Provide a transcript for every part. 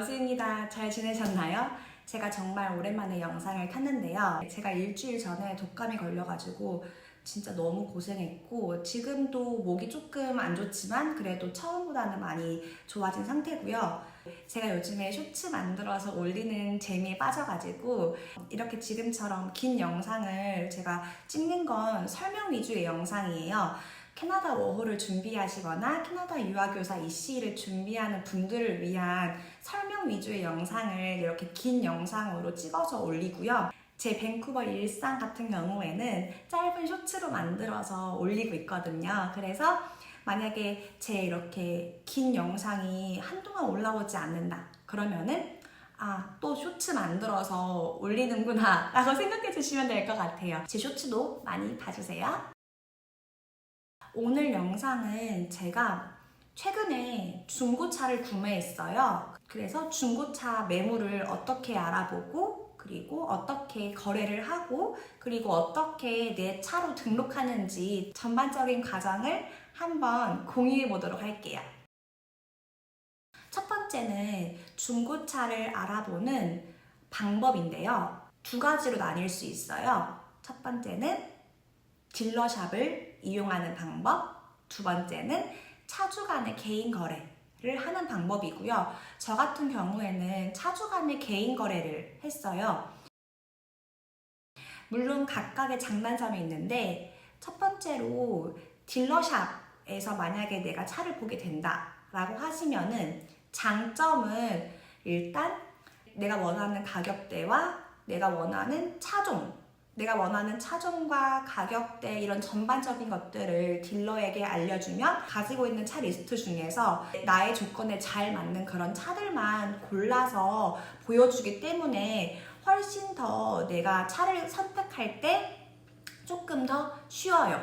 여수입니다. 잘 지내셨나요? 제가 정말 오랜만에 영상을 켰는데요. 제가 일주일 전에 독감이 걸려가지고 진짜 너무 고생했고 지금도 목이 조금 안 좋지만 그래도 처음보다는 많이 좋아진 상태고요. 제가 요즘에 쇼츠 만들어서 올리는 재미에 빠져가지고 이렇게 지금처럼 긴 영상을 제가 찍는 건 설명 위주의 영상이에요. 캐나다 워홀을 준비하시거나 캐나다 유아교사 EC를 준비하는 분들을 위한 설명 위주의 영상을 이렇게 긴 영상으로 찍어서 올리고요. 제 밴쿠버 일상 같은 경우에는 짧은 쇼츠로 만들어서 올리고 있거든요. 그래서 만약에 제 이렇게 긴 영상이 한동안 올라오지 않는다. 그러면은 아, 또 쇼츠 만들어서 올리는구나 라고 생각해 주시면 될 것 같아요. 제 쇼츠도 많이 봐주세요. 오늘 영상은 제가 최근에 중고차를 구매했어요. 그래서 중고차 매물을 어떻게 알아보고 그리고 어떻게 거래를 하고 그리고 어떻게 내 차로 등록하는지 전반적인 과정을 한번 공유해 보도록 할게요. 첫 번째는 중고차를 알아보는 방법인데요. 두 가지로 나뉠 수 있어요. 첫 번째는 딜러샵을 이용하는 방법, 두 번째는 차주 간의 개인 거래를 하는 방법이고요. 저 같은 경우에는 차주 간의 개인 거래를 했어요. 물론 각각의 장단점이 있는데 첫 번째로 딜러샵에서 만약에 내가 차를 보게 된다라고 하시면은 장점은 일단 내가 원하는 가격대와 내가 원하는 차종 내가 원하는 차종과 가격대 이런 전반적인 것들을 딜러에게 알려주면 가지고 있는 차 리스트 중에서 나의 조건에 잘 맞는 그런 차들만 골라서 보여주기 때문에 훨씬 더 내가 차를 선택할 때 조금 더 쉬워요.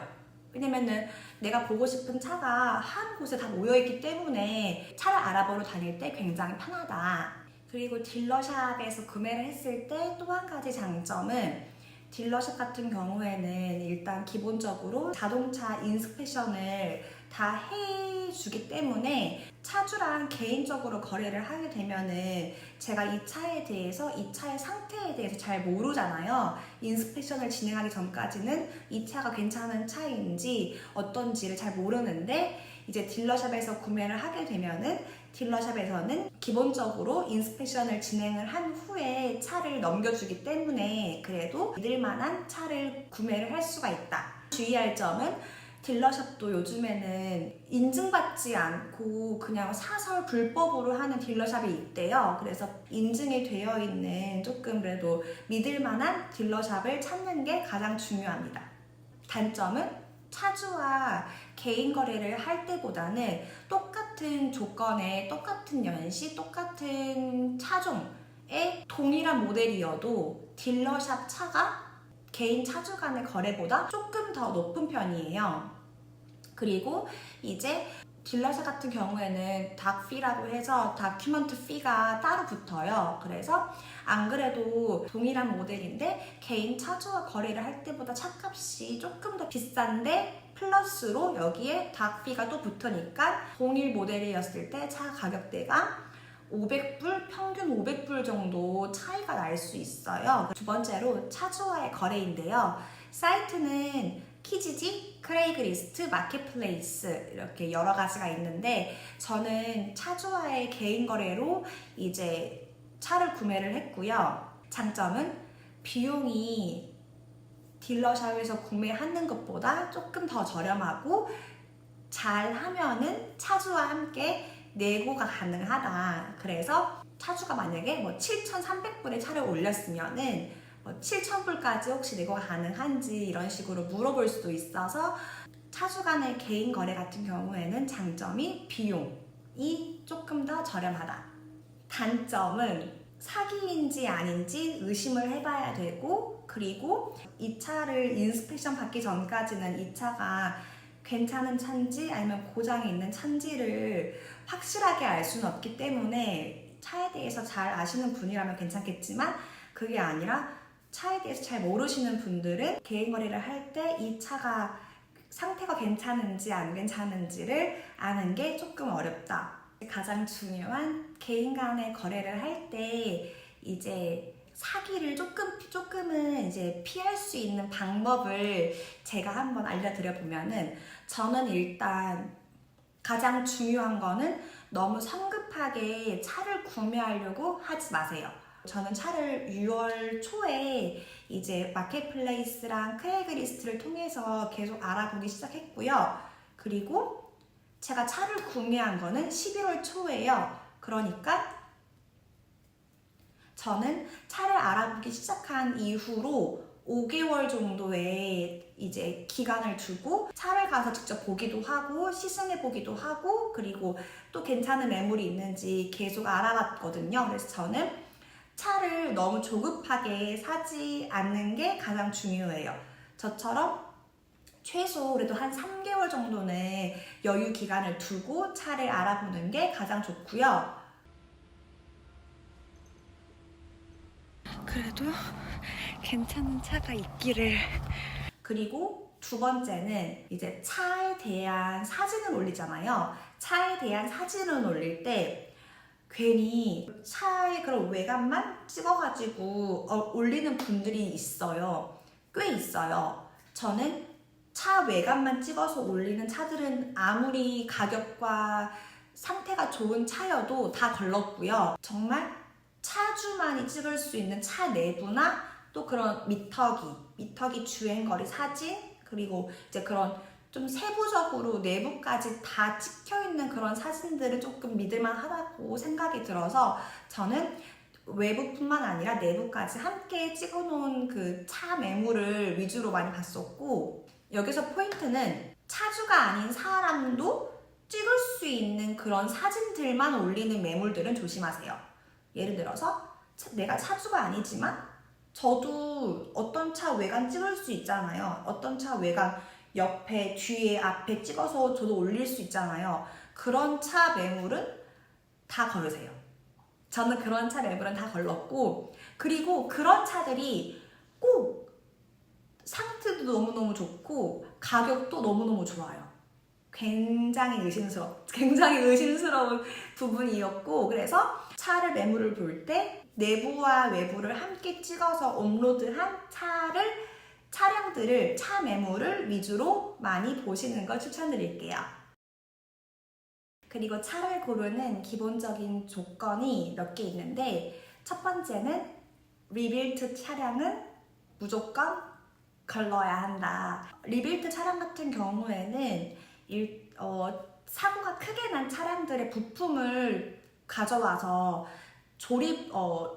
왜냐면은 내가 보고 싶은 차가 한 곳에 다 모여있기 때문에 차를 알아보러 다닐 때 굉장히 편하다. 그리고 딜러샵에서 구매를 했을 때 또 한 가지 장점은 딜러샵 같은 경우에는 일단 기본적으로 자동차 인스펙션을 다 해주기 때문에 차주랑 개인적으로 거래를 하게 되면은 제가 이 차에 대해서 이 차의 상태에 대해서 잘 모르잖아요. 인스펙션을 진행하기 전까지는 이 차가 괜찮은 차인지 어떤지를 잘 모르는데 이제 딜러샵에서 구매를 하게 되면은 딜러샵에서는 기본적으로 인스펙션을 진행을 한 후에 차를 넘겨주기 때문에 그래도 믿을 만한 차를 구매를 할 수가 있다. 주의할 점은 딜러샵도 요즘에는 인증받지 않고 그냥 사설 불법으로 하는 딜러샵이 있대요. 그래서 인증이 되어 있는 조금 그래도 믿을 만한 딜러샵을 찾는 게 가장 중요합니다. 단점은 차주와 개인 거래를 할 때보다는 똑같은 조건에 똑같은 연시, 똑같은 차종의 동일한 모델이어도 딜러샵 차가 개인 차주 간의 거래보다 조금 더 높은 편이에요. 그리고 이제 딜러샵 같은 경우에는 닥피라고 해서 다큐먼트 피가 따로 붙어요. 그래서 안 그래도 동일한 모델인데 개인 차주와 거래를 할 때보다 차값이 조금 더 비싼데 플러스로 여기에 닥피가 또 붙으니까 동일 모델이었을 때 차 가격대가 500불, 평균 500불 정도 차이가 날 수 있어요. 두 번째로 차주와의 거래인데요. 사이트는 키지지, 크레이그리스트, 마켓플레이스 이렇게 여러 가지가 있는데 저는 차주와의 개인 거래로 이제 차를 구매를 했고요. 장점은 비용이 딜러샵에서 구매하는 것보다 조금 더 저렴하고 잘 하면은 차주와 함께 내고가 가능하다. 그래서 차주가 만약에 뭐 7,300불에 차를 올렸으면은 뭐 7,000불까지 혹시 내고가 가능한지 이런 식으로 물어볼 수도 있어서 차주 간의 개인 거래 같은 경우에는 장점이 비용이 조금 더 저렴하다. 단점은 사기인지 아닌지 의심을 해봐야 되고 그리고 이 차를 인스펙션 받기 전까지는 이 차가 괜찮은 차인지 아니면 고장이 있는 차인지를 확실하게 알 수는 없기 때문에 차에 대해서 잘 아시는 분이라면 괜찮겠지만 그게 아니라 차에 대해서 잘 모르시는 분들은 개인 거래를 할 때 이 차가 상태가 괜찮은지 안 괜찮은지를 아는 게 조금 어렵다. 가장 중요한 개인 간의 거래를 할 때 이제 사기를 조금 조금은 이제 피할 수 있는 방법을 제가 한번 알려드려 보면은 저는 일단 가장 중요한 거는 너무 성급하게 차를 구매하려고 하지 마세요. 저는 차를 6월 초에 이제 마켓플레이스랑 크레이그리스트를 통해서 계속 알아보기 시작했고요. 그리고 제가 차를 구매한 거는 11월 초예요. 그러니까 저는 차를 알아보기 시작한 이후로 5개월 정도의 이제 기간을 두고 차를 가서 직접 보기도 하고 시승해 보기도 하고 그리고 또 괜찮은 매물이 있는지 계속 알아봤거든요. 그래서 저는 차를 너무 조급하게 사지 않는 게 가장 중요해요. 저처럼 최소 그래도 한 3개월 정도는 여유 기간을 두고 차를 알아보는 게 가장 좋고요. 그래도 괜찮은 차가 있기를. 그리고 두 번째는 이제 차에 대한 사진을 올리잖아요. 차에 대한 사진을 올릴 때 괜히 차의 그런 외관만 찍어가지고 어, 올리는 분들이 있어요. 꽤 있어요. 저는 차 외관만 찍어서 올리는 차들은 아무리 가격과 상태가 좋은 차여도 다 걸렀고요. 정말 차주만이 찍을 수 있는 차 내부나 또 그런 미터기, 미터기 주행거리 사진, 그리고 이제 그런 좀 세부적으로 내부까지 다 찍혀 있는 그런 사진들은 조금 믿을만 하다고 생각이 들어서 저는 외부뿐만 아니라 내부까지 함께 찍어 놓은 그 차 매물을 위주로 많이 봤었고 여기서 포인트는 차주가 아닌 사람도 찍을 수 있는 그런 사진들만 올리는 매물들은 조심하세요. 예를 들어서 차- 내가 차주가 아니지만 저도 어떤 차 외관 찍을 수 있잖아요. 어떤 차 외관 옆에, 뒤에, 앞에 찍어서 저도 올릴 수 있잖아요. 그런 차 매물은 다 걸으세요. 저는 그런 차 매물은 다 걸렀고, 그리고 그런 차들이 꼭 상태도 너무너무 좋고, 가격도 너무너무 좋아요. 굉장히 의심스러, 굉장히 의심스러운 부분이었고, 그래서 차를 매물을 볼 때 내부와 외부를 함께 찍어서 업로드한 차를 차량들을 차 매물을 위주로 많이 보시는 걸 추천드릴게요. 그리고 차를 고르는 기본적인 조건이 몇 개 있는데 첫 번째는 리빌트 차량은 무조건 걸러야 한다. 리빌트 차량 같은 경우에는 일, 어, 사고가 크게 난 차량들의 부품을 가져와서 조립 어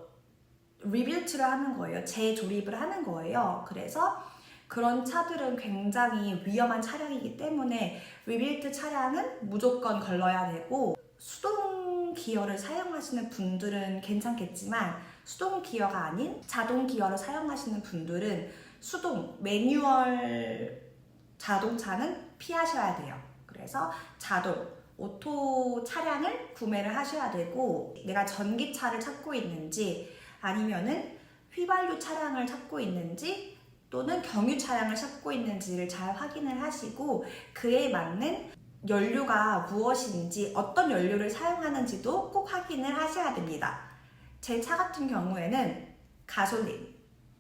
리빌트를 하는 거예요. 재조립을 하는 거예요. 그래서 그런 차들은 굉장히 위험한 차량이기 때문에 리빌트 차량은 무조건 걸러야 되고 수동 기어를 사용하시는 분들은 괜찮겠지만 수동 기어가 아닌 자동 기어를 사용하시는 분들은 수동 매뉴얼 자동차는 피하셔야 돼요. 그래서 자동 오토 차량을 구매를 하셔야 되고 내가 전기차를 찾고 있는지 아니면은 휘발유 차량을 찾고 있는지 또는 경유 차량을 찾고 있는지를 잘 확인을 하시고 그에 맞는 연료가 무엇인지 어떤 연료를 사용하는지도 꼭 확인을 하셔야 됩니다. 제 차 같은 경우에는 가솔린,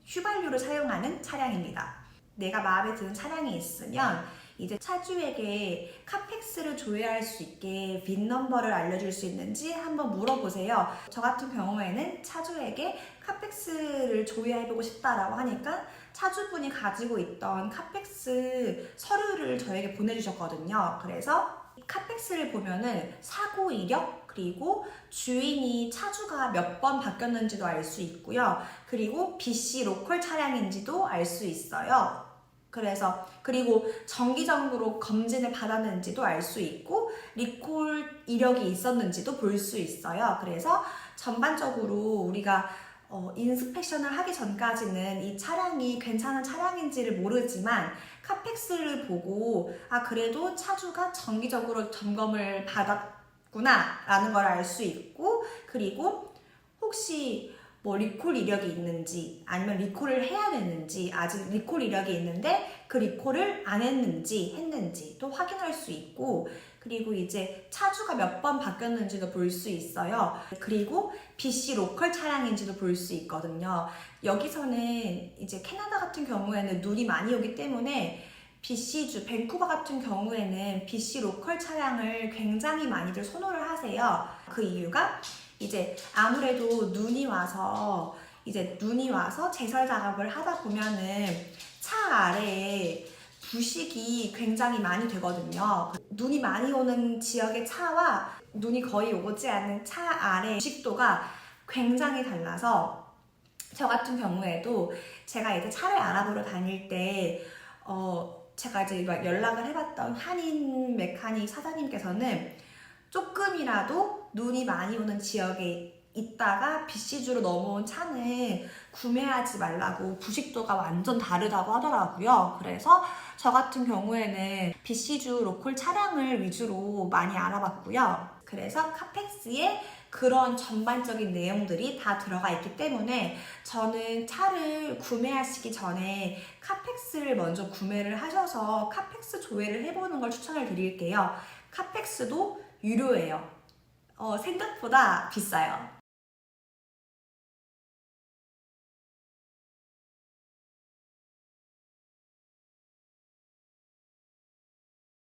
휘발유를 사용하는 차량입니다. 내가 마음에 드는 차량이 있으면 이제 차주에게 카펙스를 조회할 수 있게 빈 넘버를 알려줄 수 있는지 한번 물어보세요. 저 같은 경우에는 차주에게 카펙스를 조회해보고 싶다라고 하니까 차주분이 가지고 있던 카펙스 서류를 저에게 보내주셨거든요. 그래서 카펙스를 보면은 사고 이력 그리고 주인이 차주가 몇 번 바뀌었는지도 알 수 있고요. 그리고 BC 로컬 차량인지도 알 수 있어요. 그래서 그리고 정기적으로 검진을 받았는지도 알 수 있고 리콜 이력이 있었는지도 볼 수 있어요. 그래서 전반적으로 우리가 어, 인스펙션을 하기 전까지는 이 차량이 괜찮은 차량인지를 모르지만 카펙스를 보고 아 그래도 차주가 정기적으로 점검을 받았구나 라는 걸 알 수 있고 그리고 혹시 뭐 리콜 이력이 있는지 아니면 리콜을 해야 되는지 아직 리콜 이력이 있는데 그 리콜을 안 했는지 했는지 또 확인할 수 있고 그리고 이제 차주가 몇 번 바뀌었는지도 볼 수 있어요. 그리고 BC 로컬 차량인지도 볼 수 있거든요. 여기서는 이제 캐나다 같은 경우에는 눈이 많이 오기 때문에 BC주, 밴쿠버 같은 경우에는 BC 로컬 차량을 굉장히 많이들 선호를 하세요. 그 이유가 이제 아무래도 눈이 와서 이제 눈이 와서 제설 작업을 하다 보면은 차 아래에 부식이 굉장히 많이 되거든요. 눈이 많이 오는 지역의 차와 눈이 거의 오지 않는 차 아래 부식도가 굉장히 달라서 저 같은 경우에도 제가 이제 차를 알아보러 다닐 때 어, 제가 이제 막 연락을 해봤던 한인 메카닉 사장님께서는 조금이라도 눈이 많이 오는 지역에 있다가 BC주로 넘어온 차는 구매하지 말라고 부식도가 완전 다르다고 하더라고요. 그래서 저 같은 경우에는 BC주 로컬 차량을 위주로 많이 알아봤고요. 그래서 카펙스에 그런 전반적인 내용들이 다 들어가 있기 때문에 저는 차를 구매하시기 전에 카펙스를 먼저 구매를 하셔서 카펙스 조회를 해보는 걸 추천을 드릴게요. 카펙스도 유료예요. 어, 생각보다 비싸요.